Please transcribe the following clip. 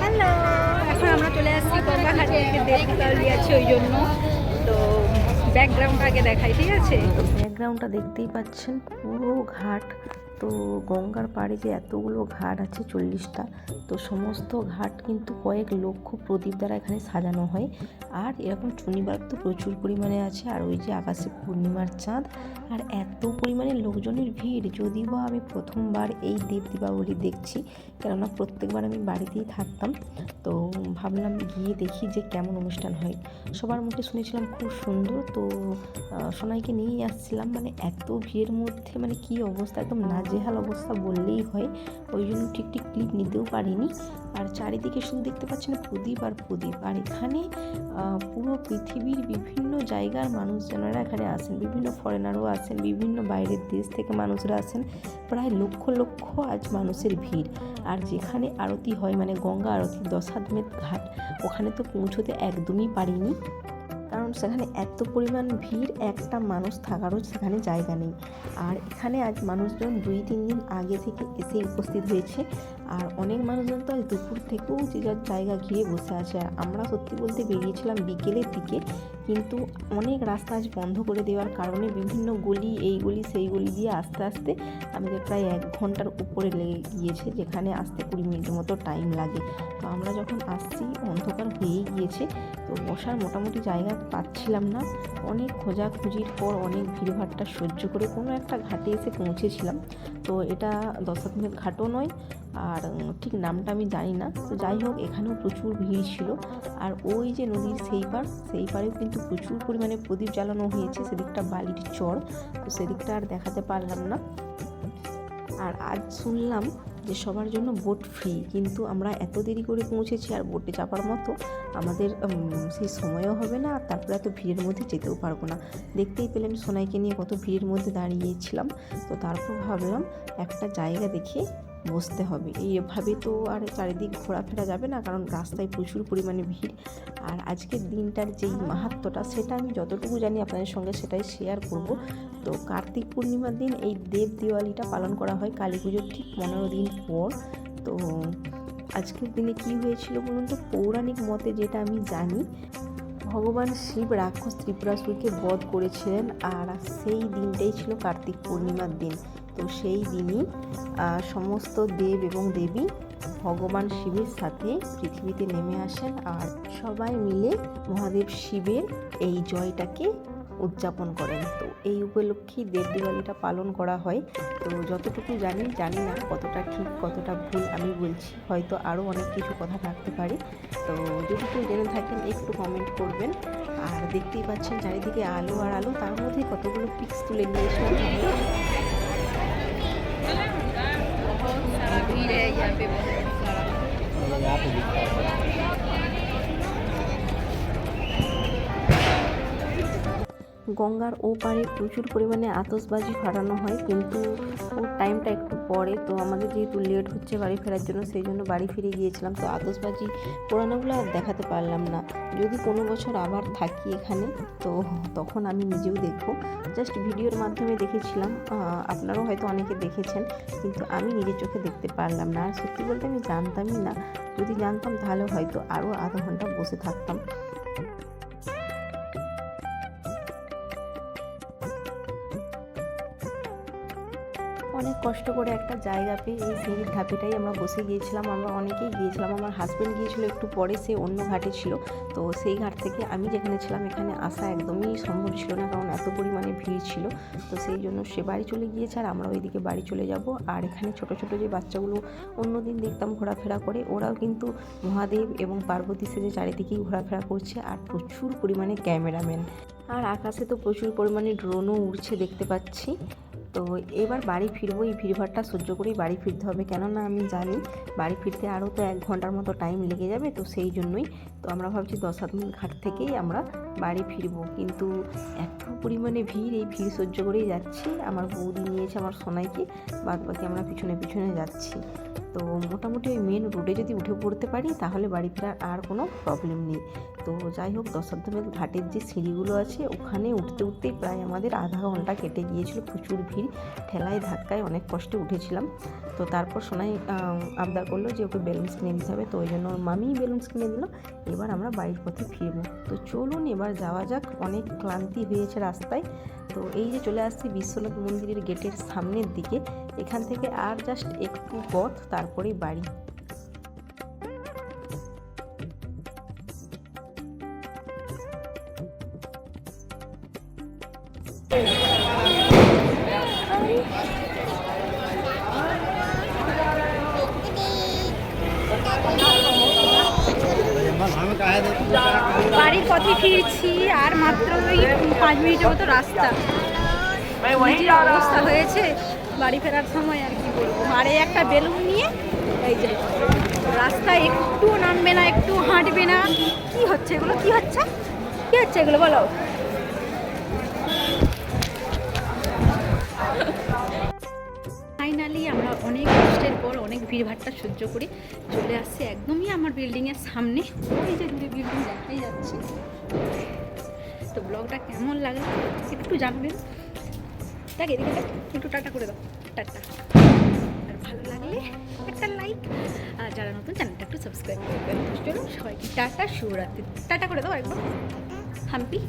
Hello এখন আমরা চলে আসছি গঙ্গা ঘাটে দেবকালি আছে ওই জন্য। তো ব্যাকগ্রাউন্ড আগে দেখাই, ঠিক আছে? ব্যাকগ্রাউন্ডটা দেখতেই পাচ্ছেন, পুরো ঘাট। তো গঙ্গার পাড়ে যে এতগুলো ঘাট আছে চল্লিশটা, তো সমস্ত ঘাট কিন্তু কয়েক লক্ষ প্রদীপ দ্বারা এখানে সাজানো হয়। আর এরকম চুনিবার তো প্রচুর পরিমাণে আছে, আর ওই যে আকাশে পূর্ণিমার চাঁদ, আর এত পরিমাণে লোকজনের ভিড়। যদিও বা আমি প্রথমবার এই দেব দীপাবলি দেখছি, কেননা প্রত্যেকবার আমি বাড়িতেই থাকতাম, তো ভাবলাম গিয়ে দেখি যে কেমন অনুষ্ঠান হয়। সবার মুখে শুনেছিলাম খুব সুন্দর, তো সোনাইকে নিয়েই আসছিলাম। মানে এত ভিড়ের মধ্যে মানে কি অবস্থা, একদম নাজেহাল অবস্থা বললেই হয়, ওই জন্য ঠিক ঠিক ক্লিপ নিতেও পারিনি। আর চারিদিকে শুধু দেখতে পাচ্ছি না প্রদীপ আর প্রদীপ। আর এখানে পুরো পৃথিবীর বিভিন্ন জায়গার মানুষজনেরা এখানে আসেন। বিভিন্ন ফরেনারও আসেন। বিভিন্ন বাইরের দেশ থেকে মানুষরা আসেন। প্রায় লক্ষ লক্ষ আজ মানুষের ভিড়। আর যেখানে আরতি হয় মানে গঙ্গা আরতি দশাদমেদ ঘাট, ওখানে তো পৌঁছতে একদমই পারিনি। কারণ সেখানে এত পরিমাণ ভিড়, একটা মানুষ থাকারও সেখানে জায়গা নেই। আর এখানে আজ মানুষজন দুই, তিন দিন আগে থেকে এসে উপস্থিত হয়েছে। আর অনেক মানুষজন তো দুপুর থেকেও যে যার জায়গা ঘিরে বসে আছে। আর আমরা সত্যি বলতে বেরিয়েছিলাম বিকেলের দিকে, কিন্তু অনেক রাস্তা আজ বন্ধ করে দেওয়ার কারণে বিভিন্ন গলি, এই গলি, সেই গলি দিয়ে আস্তে আস্তে আমাদের প্রায় এক ঘণ্টার উপরে লেগে গিয়েছে, যেখানে আসতে কুড়ি মিনিটের মতো টাইম লাগে। তো আমরা যখন আসছি, অন্ধকার হয়েই গিয়েছে, তো বসার মোটামুটি জায়গা পাচ্ছিলাম না। অনেক খোঁজাখুঁজির পর অনেক ভিড়ভাট্টা সহ্য করে কোনো একটা ঘাটে এসে পৌঁছেছিলাম। তো এটা দশাত্মের ঘাটও নয় আর ঠিক নামটা আমি জানি না। তো যাই হোক, এখানেও প্রচুর ভিড় ছিল। আর ওই যে নদীর সেই পার, সেই পারেও কিন্তু প্রচুর পরিমাণে প্রদীপ জ্বালানো হয়েছে। সেদিকটা বালির চর, তো সেদিকটা আর দেখাতে পারলাম না। আর আজ শুনলাম যে সবার জন্য বোট ফ্রি, কিন্তু আমরা এত দেরি করে পৌঁছেছি আর বোটে চাপার মতো আমাদের সেই সময়ও হবে না, আর তারপরে এত ভিড়ের মধ্যে যেতেও পারব না। দেখতেই পেলেন সোনাইকে নিয়ে কত ভিড়ের মধ্যে দাঁড়িয়েছিলাম। তো তারপর ভাবলাম একটা জায়গা দেখে বসতে হবে। এইভাবে তো আর চারিদিক ঘোরাফেরা যাবে না, কারণ রাস্তায় প্রচুর পরিমাণে ভিড়। আর আজকের দিনটার যেই মাহাত্ম্যটা, সেটা আমি যতটুকু জানি আপনাদের সঙ্গে সেটাই শেয়ার করব। তো কার্তিক পূর্ণিমার দিন এই দেব দিওয়ালিটা পালন করা হয় কালী পুজোর ঠিক পনেরো দিন পর। তো আজকের দিনে কি হয়েছিল বলুন তো? পৌরাণিক মতে যেটা আমি জানি, ভগবান শিব রাক্ষস ত্রিপুরাসুরকে বধ করেছিলেন, আর সেই দিনটাই ছিল কার্তিক পূর্ণিমার দিন। তো সেই দিনই সমস্ত দেব এবং দেবী ভগবান শিবের সাথে পৃথিবীতে নেমে আসেন আর সবাই মিলে মহাদেব শিবের এই জয়টাকে উদযাপন করেন। তো এই উপলক্ষেই দেব দিওয়ালিটা পালন করা হয়। তো যতটুকু জানি জানি না কতটা ঠিক, কতটা ভুল আমি বলছি। হয়তো আরও অনেক কিছু কথা থাকতে পারে। তো যদি কেউ জেনে থাকেন, একটু কমেন্ট করবেন। আর দেখতেই পাচ্ছেন চারিদিকে আলো আর আলো, তার মধ্যে কতগুলো পিক্স তুলে बहुत सारा भीड़ है यहाँ पे बहुत सारा গঙ্গার ও পারে প্রচুর পরিমাণে আতসবাজি ফাটানো হয়, কিন্তু টাইমটা একটু পরে। তো আমাদের যেহেতু লেট হচ্ছে বাড়ি ফেরার জন্য, সেই জন্য বাড়ি ফিরে গিয়েছিলাম। তো আতসবাজি পোড়ানোগুলো আর দেখাতে পারলাম না। যদি কোনো বছর আবার থাকি এখানে, তো তখন আমি নিজেও দেখব। জাস্ট ভিডিওর মাধ্যমে দেখেছিলাম। আপনারাও হয়তো অনেকে দেখেছেন, কিন্তু আমি নিজের চোখে দেখতে পারলাম না। আর সত্যি বলতে আমি জানতামই না। যদি জানতাম তাহলে হয়তো আরও আধা ঘণ্টা বসে থাকতাম। অনেক কষ্ট করে একটা জায়গা পেয়ে এই সিঁড়ির ধাপেটাই আমরা বসে গিয়েছিলাম, আমরা অনেকেই গিয়েছিলাম। আমার হাজব্যান্ড গিয়েছিল একটু পরে, সে অন্য ঘাটে ছিল। তো সেই ঘাট থেকে আমি যেখানে ছিলাম, এখানে আসা একদমই সম্ভব ছিল না, কারণ এত পরিমাণে ভিড় ছিল। তো সেই জন্য সে বাড়ি চলে গিয়েছে আর আমরা ওইদিকে বাড়ি চলে যাব। আর এখানে ছোট ছোট যে বাচ্চাগুলো অন্যদিন দেখতাম ঘোরাফেরা করে, ওরাও কিন্তু মহাদেব এবং পার্বতী সেজে চারিদিকেই ঘোরাফেরা করছে আর প্রচুর পরিমাণে ক্যামেরাম্যান। আর আকাশে তো প্রচুর পরিমাণে ড্রোনও উড়ছে দেখতে পাচ্ছি। তো এবার বাড়ি ফিরবো, এই ভিড়ভাড়টা সহ্য করেই বাড়ি ফিরতে হবে। কেননা আমি জানি বাড়ি ফিরতে আরও তো এক ঘণ্টার মতো টাইম লেগে যাবে, তো সেই জন্যই তো আমরা ভাবছি দশ সাত মিনিট ঘাট থেকেই আমরা বাড়ি ফিরবো। কিন্তু এত পরিমাণে ভিড়, এই ভিড় সহ্য করেই যাচ্ছি। আমার বৌদি নিয়েছে আমার সোনাইকে বাদ বাকি আমরা পিছনে পিছনে যাচ্ছি। তো মোটামুটি ওই মেন রোডে যদি উঠে পড়তে পারি, তাহলে বাড়ি ফেরার আর কোনো প্রবলেম নেই। তো যাই হোক দশাধ্বমের ঘাটের যে সিঁড়িগুলো আছে, ওখানে উঠতে উঠতেই প্রায় আমাদের আধা ঘণ্টা কেটে গিয়েছিল প্রচুর ভিড়। ঠেলায় ধাক্কায় অনেক কষ্টে উঠেছিলাম। তো তারপর সোনাই আবদার করল যে ওকে বেলুনস কিনে দিতে হবে। তো ওই জন্য মামি বেলুনস কিনে দিল। এবার আমরা বাড়ির পথে ফিরবো। তো চলুন এবার যাওয়া যাক। অনেক ক্লান্তি হয়েছে রাস্তায়। তো এই যে চলে আসছি বিশ্বনাথ মন্দিরের গেটের সামনের দিকে। এখান থেকে আর জাস্ট একটু পথ তারপরেই বাড়ি। বাড়ির পথে ফিরছি, আর মাত্র ওই পাঁচ মিনিটের মতো রাস্তা। অবস্থা হয়েছে, বাড়ি ফেরার সময় আর কি। বলব আরে একটা বেলুন নিয়ে, এই যে রাস্তা একটু নামবে না, একটু হাঁটবে না। কি হচ্ছে এগুলো? কি হচ্ছে? কি হচ্ছে এগুলো? বলো। ফাইনালি আমরা অনেক কষ্টের পর অনেক ভিড়ভাট্টা সহ্য করে চলে আসছি একদমই আমার বিল্ডিংয়ের সামনে। ওই যে দূরে বিল্ডিং দেখাই যাচ্ছে। তো ব্লগটা কেমন লাগল একটু জানবেন? দেখ, এদিকে একটু টাটা করে দাও। টাটা আর ভালো লাগলে একটা লাইক আর যারা নতুন, চ্যানেলটা একটু সাবস্ক্রাইব করবেন চলুন সবাইকে টাটা, শুভরাত্রি। টাটা করে দাও একদম হাম্পি।